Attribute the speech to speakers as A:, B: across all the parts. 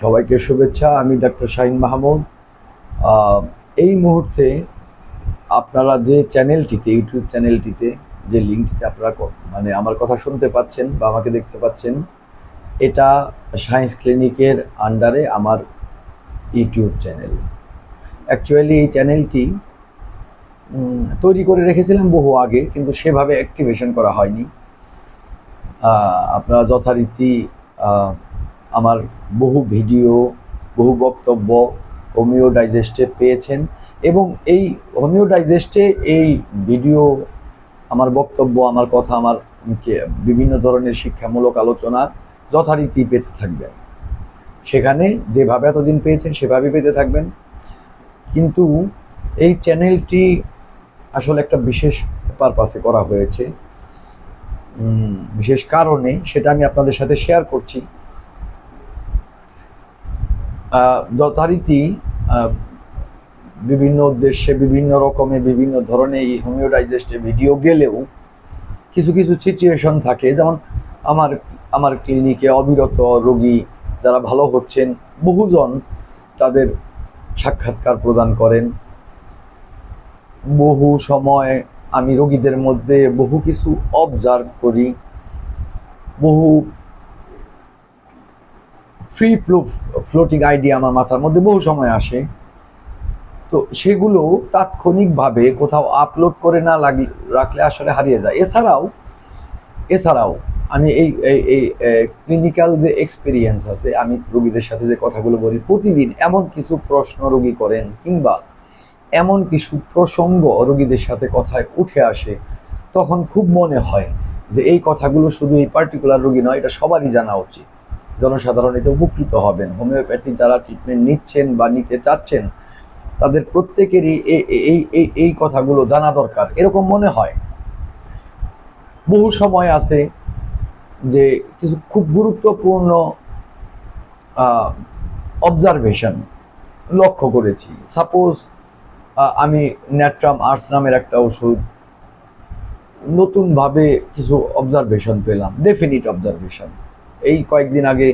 A: সবাইকে শুভেচ্ছা, আমি ডাক্তার শাহিন মাহমুদ। এই মুহূর্তে আপনারা যে চ্যানেলটিতে, ইউটিউব চ্যানেলটিতে, যে লিঙ্কটিতে আপনারা মানে আমার কথা শুনতে পাচ্ছেন বা আমাকে দেখতে পাচ্ছেন, এটা সায়েন্স ক্লিনিকের আন্ডারে আমার ইউটিউব চ্যানেল। অ্যাকচুয়ালি এই চ্যানেলটি তৈরি করে রেখেছিলাম বহু আগে, কিন্তু সেভাবে অ্যাক্টিভেশন করা হয়নি। আপনারা যথারীতি আমার বহু ভিডিও, বহু বক্তব্য হোমিও ডাইজেস্টে পেয়েছেন এবং এই হোমিও ডাইজেস্টে এই ভিডিও, আমার বক্তব্য, আমার কথা, আমার বিভিন্ন ধরনের শিক্ষামূলক আলোচনা যথারীতি পেতে থাকবেন। সেখানে যেভাবে এতদিন পেয়েছেন সেভাবে পেতে থাকবেন। কিন্তু এই চ্যানেলটি আসলে একটা বিশেষ পারপাসে করা হয়েছে। বিশেষ কারণে সেটা আমি আপনাদের সাথে শেয়ার করছি। যথারীতি বিভিন্ন উদ্দেশ্যে, বিভিন্ন রকমের বিভিন্ন ধরনের এই হোমিও ডাইজেস্টে ভিডিও গেলেও কিছু কিছু সিচুয়েশন থাকে। যেমন আমার আমার ক্লিনিকে অবিরত রোগী যারা ভালো হচ্ছেন, বহুজন তাদের সাক্ষাৎকার প্রদান করেন। বহু সময় আমি রোগীদের মধ্যে বহু কিছু অবজার্ভ করি। বহু ফ্রি ফ্লো ফ্লোটিং আইডিয়া আমার মাথার মধ্যে বহু সময় আসে। তো সেগুলো তাৎক্ষণিকভাবে কোথাও আপলোড করে না লাগলে রাখলে আসলে হারিয়ে যায়। এছাড়াও এছাড়াও আমি এই এই এই ক্লিনিক্যাল যে এক্সপিরিয়েন্স আছে, আমি রোগীদের সাথে যে কথাগুলো বলি, প্রতিদিন এমন কিছু প্রশ্ন রোগী করেন কিংবা এমন কিছু প্রসঙ্গ রোগীদের সাথে কথায় উঠে আসে, তখন খুব মনে হয় যে এই কথাগুলো শুধু এই পার্টিকুলার রোগী নয়, এটা সবারই জানা উচিত। জনসাধারণ এতে উপকৃত হবেন। হোমিওপ্যাথি যারা ট্রিটমেন্ট নিচ্ছেন বা নিতে চাচ্ছেন, তাদের প্রত্যেকেরই এই এই এই কথাগুলো জানা দরকার। এরকম মনে হয়। বহু সময় আছে যে কিছু খুব গুরুত্বপূর্ণ অবজারভেশন লক্ষ্য করেছি। সাপোজ আমি ন্যাট্রাম আর্টস নামের একটা ওষুধ, নতুনভাবে কিছু অবজারভেশন পেলাম। ডেফিনিট অবজারভেশন এই কয়েকদিন আগে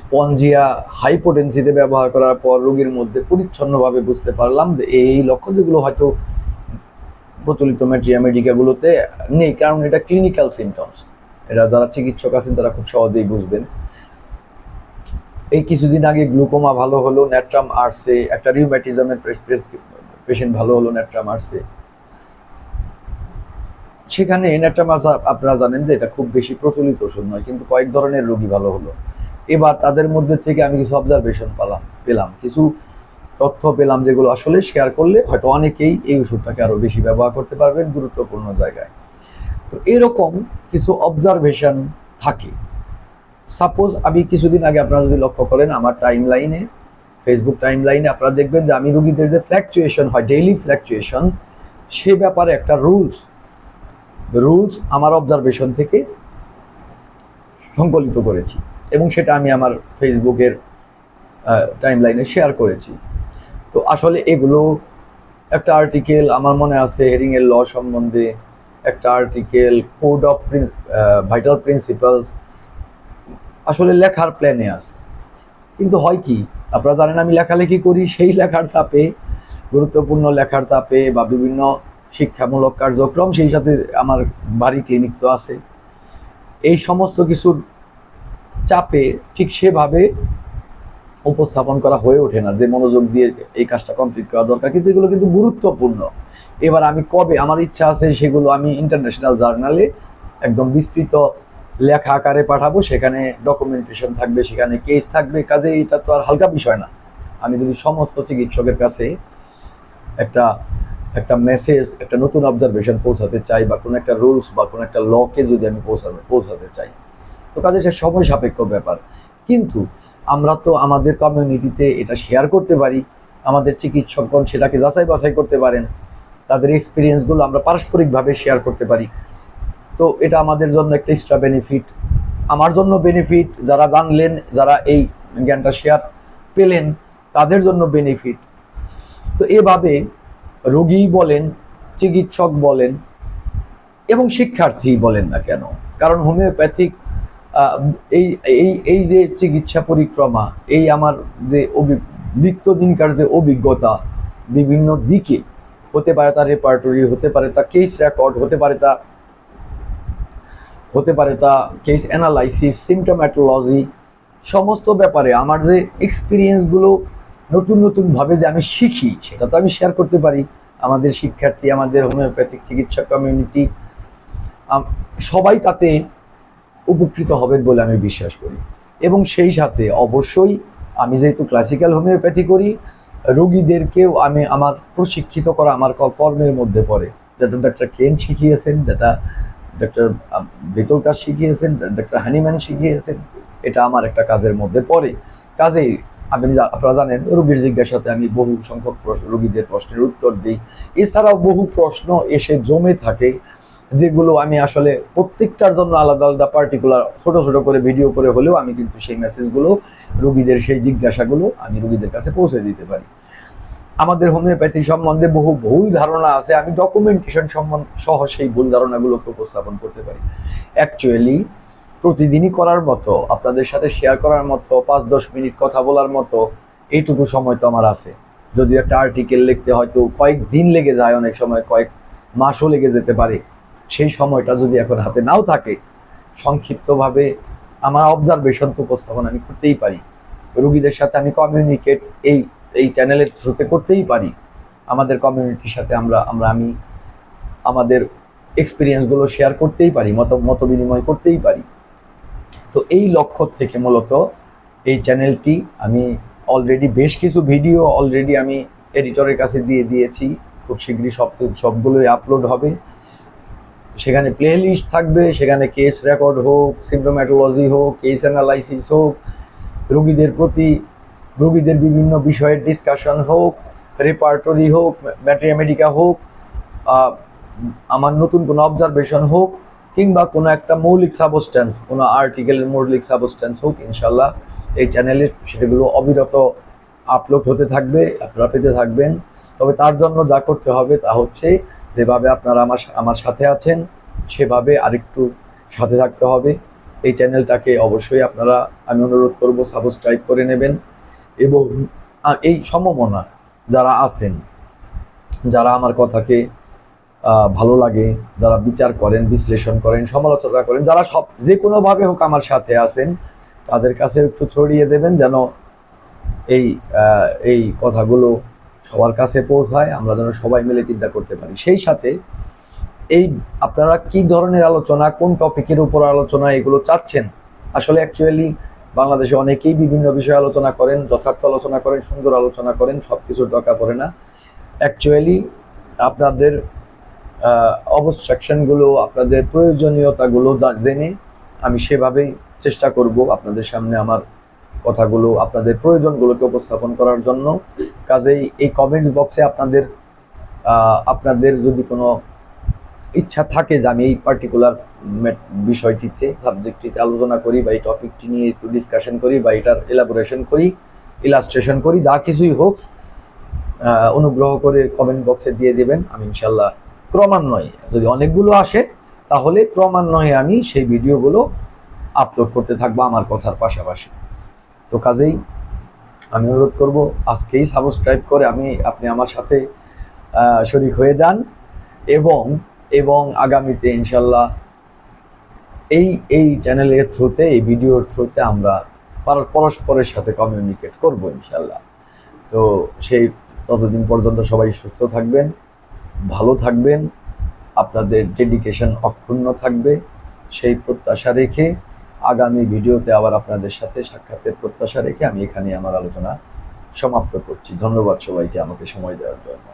A: স্পঞ্জিয়া হাইপোটেন্সিতে ব্যবহার করার পর রোগীর মধ্যে পরিচ্ছন্নভাবে বুঝতে পারলাম যে এই লক্ষণ যেগুলো হয়তো প্রচলিত মেট্রিয়া মেডিকাগুলোতে নেই, কারণ এটা ক্লিনিক্যাল সিমটমস এটা যারা চিকিৎসক আছেন, তারা খুব সহজেই বুঝবেন। এই কিছুদিন আগে গ্লুকোমা ভালো হলো, ন্যাট্রাম আর্টসে একটা রিউম্যাটিজমের পেশেন্ট ভালো হলো, ন্যাট্রাম আর্টসে সেখানে আর্টস আপনারা জানেন যে এটা খুব বেশি প্রচলিত ওষুধ নয়, কিন্তু কয়েক ধরনের রোগী ভালো হলো। এবার তাদের মধ্যে থেকে আমি কিছু অবজারভেশন পেলাম পেলাম। কিছু তথ্য পেলাম যেগুলো আসলে শেয়ার করলে হয়তো অনেকেই এই ওষুধটাকে আরও বেশি ব্যবহার করতে পারবেন গুরুত্বপূর্ণ জায়গায়। তো এরকম কিছু অবজারভেশন থাকে। সাপোজ আমি কিছুদিন আগে আপনারা যদি লক্ষ্য করেন, আমার টাইম লাইনে ফেসবুক টাইম লাইনে আপনারা দেখবেন যে আমি রুগীদের যে ফ্ল্যাকচুয়েশন হয় ডেইলি ফ্ল্যাকচুয়েশন সে ব্যাপারে একটা রুলস রুলস আমার অবজারভেশন থেকে সংকলিত করেছি এবং সেটা আমি আমার ফেসবুকের টাইম লাইনে শেয়ার করেছি। তো আসলে এগুলো একটা আর্টিকেল আমার মনে আছে হেরিং এর ল সম্বন্ধে একটা article code of vital principles আসলে লেখার প্ল্যানে আছে। কিন্তু হয় কি, আপনারা জানেন আমি লেখালেখি করি, সেই লেখার চাপে, গুরুত্বপূর্ণ লেখার চাপে বা বিভিন্ন শিক্ষামূলক কার্যক্রম, সেই সাথে আমার বাড়ি ক্লিনিক তো আছে। এই সমস্ত কিছুর চাপে ঠিক সেভাবে উপস্থাপন করা হয়ে ওঠে না, যে মনোযোগ দিয়ে এই কাজটা কমপ্লিট করা দরকার। কিন্তু এগুলো কিন্তু গুরুত্বপূর্ণ। এবার আমি কবে, আমার ইচ্ছা আছে সেগুলো আমি ইন্টারন্যাশনাল জার্নালে একদম বিস্তৃত লেখা আকারে পাঠাবো, সেখানে ডকুমেন্টেশন থাকবে, সেখানে কেস থাকবে, কাজে এটা তো আর হালকা বিষয় না। আমি যদি সমস্ত চিকিৎসকের কাছে একটা একটা মেসেজ একটা নতুন অবজারভেশন পৌঁছাতে চাই বা কোনো একটা রুলস বা কোনো একটা লকে যদি আমি পৌঁছাতে পৌঁছাতে চাই। তো কাজে সে সময় সাপেক্ষ ব্যাপার। কিন্তু আমরা তো আমাদের কমিউনিটিতে এটা শেয়ার করতে পারি। আমাদের চিকিৎসকগণ সেটাকে যাচাই বাছাই করতে পারেন। তাদের এক্সপিরিয়েন্সগুলো আমরা পারস্পরিকভাবে শেয়ার করতে পারি। তো এটা আমাদের জন্য একটা এক্সট্রা বেনিফিট আমার জন্য বেনিফিট যারা জানলেন, যারা এই জ্ঞানটা শেয়ার পেলেন, তাদের জন্য বেনিফিট তো এভাবে রোগী বলেন, চিকিৎসক বলেন এবং শিক্ষার্থী বলেন না কেন? কারণ হোমিওপ্যাথিক এই এই এই যে চিকিৎসা পরিক্রমা, এই আমার যে নিত্যদিনকার যে অভিজ্ঞতা বিভিন্ন দিকে হতে পারে তা রেপার্টরি হতে পারে তা কেস রেকর্ড হতে পারে তা, হতে পারে তা কেস অ্যানালাইসিস সিমটোম্যাটোলজি সমস্ত ব্যাপারে আমার যে এক্সপিরিয়েন্সগুলো নতুন নতুনভাবে যে আমি শিখি, সেটা তো আমি শেয়ার করতে পারি। আমাদের শিক্ষার্থী, আমাদের হোমিওপ্যাথিক চিকিৎসা কমিউনিটি সবাই তাতে উপকৃত হবেন বলে আমি বিশ্বাস করি। এবং সেই সাথে অবশ্যই আমি যেহেতু ক্লাসিক্যাল হোমিওপ্যাথি করি, রোগীদেরকেও আমি আমার প্রশিক্ষিত করা আমার কর্মের মধ্যে পড়ে। যেটা ডাক্তার কেন শিখিয়েছেন, যেটা ডক্টর বেতলকার শিখিয়েছেন ডাক্তার হানিম্যান শিখিয়েছেন, এটা আমার একটা কাজের মধ্যে পড়ে। কাজেই আপনি আপনারা জানেন, রোগীর জিজ্ঞাসাতে আমি বহু সংখ্যক রোগীদের প্রশ্নের উত্তর দিই। এছাড়াও বহু প্রশ্ন এসে জমে থাকে, যেগুলো আমি আসলে প্রত্যেকটার জন্য আলাদা আলাদা পার্টিকুলার ছোট ছোট করে ভিডিও করে হলেও আমি কিন্তু সেই মেসেজগুলো রোগীদের সেই জিজ্ঞাসাগুলো আমি রোগীদের কাছে পৌঁছে দিতে পারি। আমাদের হোমিওপ্যাথি সম্বন্ধে বহু ভুল ধারণা আছে, আমি ডকুমেন্টেশন সম্বন্ধ সহ সেই ভুল ধারণাগুলোকে উপস্থাপন করতে পারি। অ্যাকচুয়ালি প্রতিদিনই করার মতো, আপনাদের সাথে শেয়ার করার মতো, পাঁচ, দশ মিনিট কথা বলার মতো, এইটুকু সময় তো আমার আছে। যদি একটা আর্টিকেল লিখতে হয়তো কয়েক দিন লেগে যায়, অনেক সময় কয়েক মাসও লেগে যেতে পারে। সেই সময়টা যদি এখন হাতে নাও থাকে, সংক্ষিপ্তভাবে আমার অবজারভেশন তো উপস্থাপন আমি করতেই পারি। রুগীদের সাথে আমি কমিউনিকেট এই এই চ্যানেলের থ্রুতে করতেই পারি। আমাদের কমিউনিটির সাথে আমরা আমরা আমি আমাদের এক্সপিরিয়েন্সগুলো শেয়ার করতেই পারি, মত মত বিনিময় করতেই পারি। তো এই লক্ষ্য থেকে মূলত এই চ্যানেলটি আমি অলরেডি বেশ কিছু ভিডিও অলরেডি আমি এডিটরের কাছে দিয়ে দিয়েছি। খুব শীঘ্রই সব সবগুলোই আপলোড হবে। সেখানে প্লে লিস্ট থাকবে, সেখানে কেস রেকর্ড হোক সিমটোম্যাটোলজি হোক কেস অ্যানালাইসিস হোক, রোগীদের প্রতি, রোগীদের বিভিন্ন বিষয়ের ডিসকাশন হোক রেপার্টরি হোক ম্যাটেরিয়ামেডিকা হোক আমার নতুন কোনো অবজারভেশন হোক কিংবা কোনো একটা মৌলিক সাবস্ট্যান্স কোনো আর্টিকেলের মৌলিক সাবস্ট্যান্স হোক ইনশাল্লাহ এই চ্যানেলে সেগুলো অবিরত আপলোড হতে থাকবে, আপনারা পেতে থাকবেন। তবে তার জন্য যা করতে হবে তা হচ্ছে যেভাবে আপনারা আমার আমার সাথে আছেন, সেভাবে আরেকটু সাথে থাকতে হবে। এই চ্যানেলটাকে অবশ্যই আপনারা, আমি অনুরোধ করব সাবস্ক্রাইব করে নেবেন এবং এই সমমনা যারা আছেন, যারা আমার কথাকে ভালো লাগে, যারা বিচার করেন, বিশ্লেষণ করেন, সমালোচনা করেন, যারা সব, যে কোনোভাবে হোক আমার সাথে আছেন, তাদের কাছে একটু ছড়িয়ে দেবেন যেন এই এই কথাগুলো সবার কাছে পৌঁছায়, আমরা যেন সবাই মিলে চিন্তা করতে পারি। সেই সাথে এই আপনারা কি ধরনের আলোচনা, কোন টপিকের উপর আলোচনা এগুলো চাচ্ছেন? আসলে অ্যাকচুয়ালি বাংলাদেশে অনেকেই বিভিন্ন বিষয়ে আলোচনা করেন, যথার্থ আলোচনা করেন, সুন্দর আলোচনা করেন সব কিছুর দরকার পড়ে না। অ্যাকচুয়ালি আপনাদের অবস্ট্রাকশনগুলো আপনাদের প্রয়োজনীয়তাগুলো জেনে আমি সেভাবেই চেষ্টা করব আপনাদের সামনে আমার কথাগুলো, আপনাদের প্রয়োজনগুলোকে উপস্থাপন করার জন্য। কাজেই এই কমেন্টস বক্সে আপনাদের আপনাদের যদি কোনো ইচ্ছা থাকে যে আমি এই পার্টিকুলার বিষয়টিতে সাবজেক্টটিতে আলোচনা করি বা এই টপিকটি নিয়ে একটু ডিসকাশন করি বা এটার এলাবোরেশন করি ইলাস্ট্রেশন করি, যা কিছুই হোক অনুগ্রহ করে কমেন্ট বক্সে দিয়ে দেবেন, আমি ইনশাল্লাহ ক্রমান্বয়ে। যদি অনেকগুলো আসে, তাহলে ক্রমান্বয়ে আমি সেই ভিডিওগুলো আপলোড করতে থাকব আমার কথার পাশাপাশি। তো কাজেই আমি অনুরোধ করব, আজকেই সাবস্ক্রাইব করে আমি, আপনি আমার সাথে শরিক হয়ে যান এবং এবং আগামীতে ইনশাল্লাহ এই এই চ্যানেলের থ্রুতে, এই ভিডিওর থ্রুতে আমরা পার- পরস্পরের সাথে কমিউনিকেট করব ইনশাল্লাহ। তো সেই ততদিন পর্যন্ত সবাই সুস্থ থাকবেন। ভালো থাকবেন, আপনাদের ডেডিকেশন অক্ষুণ্ণ থাকবে। সেই প্রত্যাশা রেখে আগামী ভিডিওতে আবার আপনাদের সাথে সাক্ষাতের প্রত্যাশা রেখে আমি এখানে আমার আলোচনা সমাপ্ত করছি। ধন্যবাদ সবাইকে আমাকে সময় দেওয়ার জন্য।